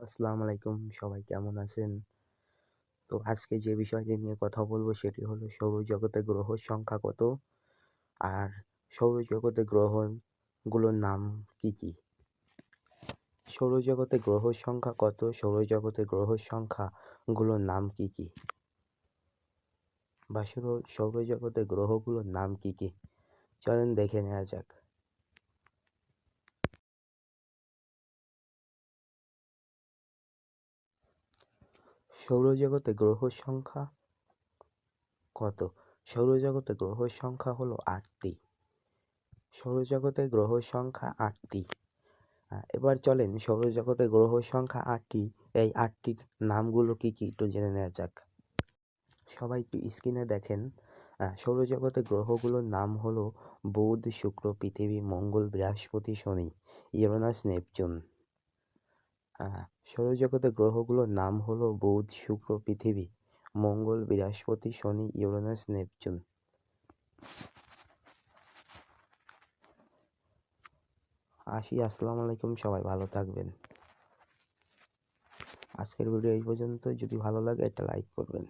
আসসালামু আলাইকুম, সবাই কেমন আছেন? তো আজকে যে বিষয়টি নিয়ে কথা বলব সেটি হলো সৌরজগতে গ্রহ সংখ্যা কত? আর সৌরজগতে গ্রহগুলোর নাম কি কি? সৌরজগতে গ্রহর সংখ্যা কত? সৌরজগতে গ্রহর সংখ্যাগুলোর নাম কি কি? বা সৌর সৌরজগতে গ্রহগুলোর নাম কি কি? চলেন দেখে নেওয়া যাক। সৌরজগতে গ্রহর সংখ্যা কত? সৌরজগতে গ্রহর সংখ্যা হলো আটটি। সৌরজগতে গ্রহর সংখ্যা আটটি। এবার চলেন সৌরজগতে গ্রহ সংখ্যা আটটি। এই আটটির নামগুলো কি কি একটু জেনে নেওয়া যাক। সবাই একটু স্ক্রিনে দেখেন। সৌরজগতে গ্রহগুলোর নাম হলো বুধ, শুক্র, পৃথিবী, মঙ্গল, বৃহস্পতি, শনি, ইউরেনাস, নেপচুন। সৌরজগতে গ্রহগুলোর নাম হলো বুধ, শুক্র, পৃথিবী, মঙ্গল, বৃহস্পতি, শনি, ইউরেনাস, নেপচুন। আসি, আসসালামু আলাইকুম, সবাই ভালো থাকবেন। আজকের ভিডিও এই পর্যন্ত যদি ভালো লাগে একটা লাইক করবেন।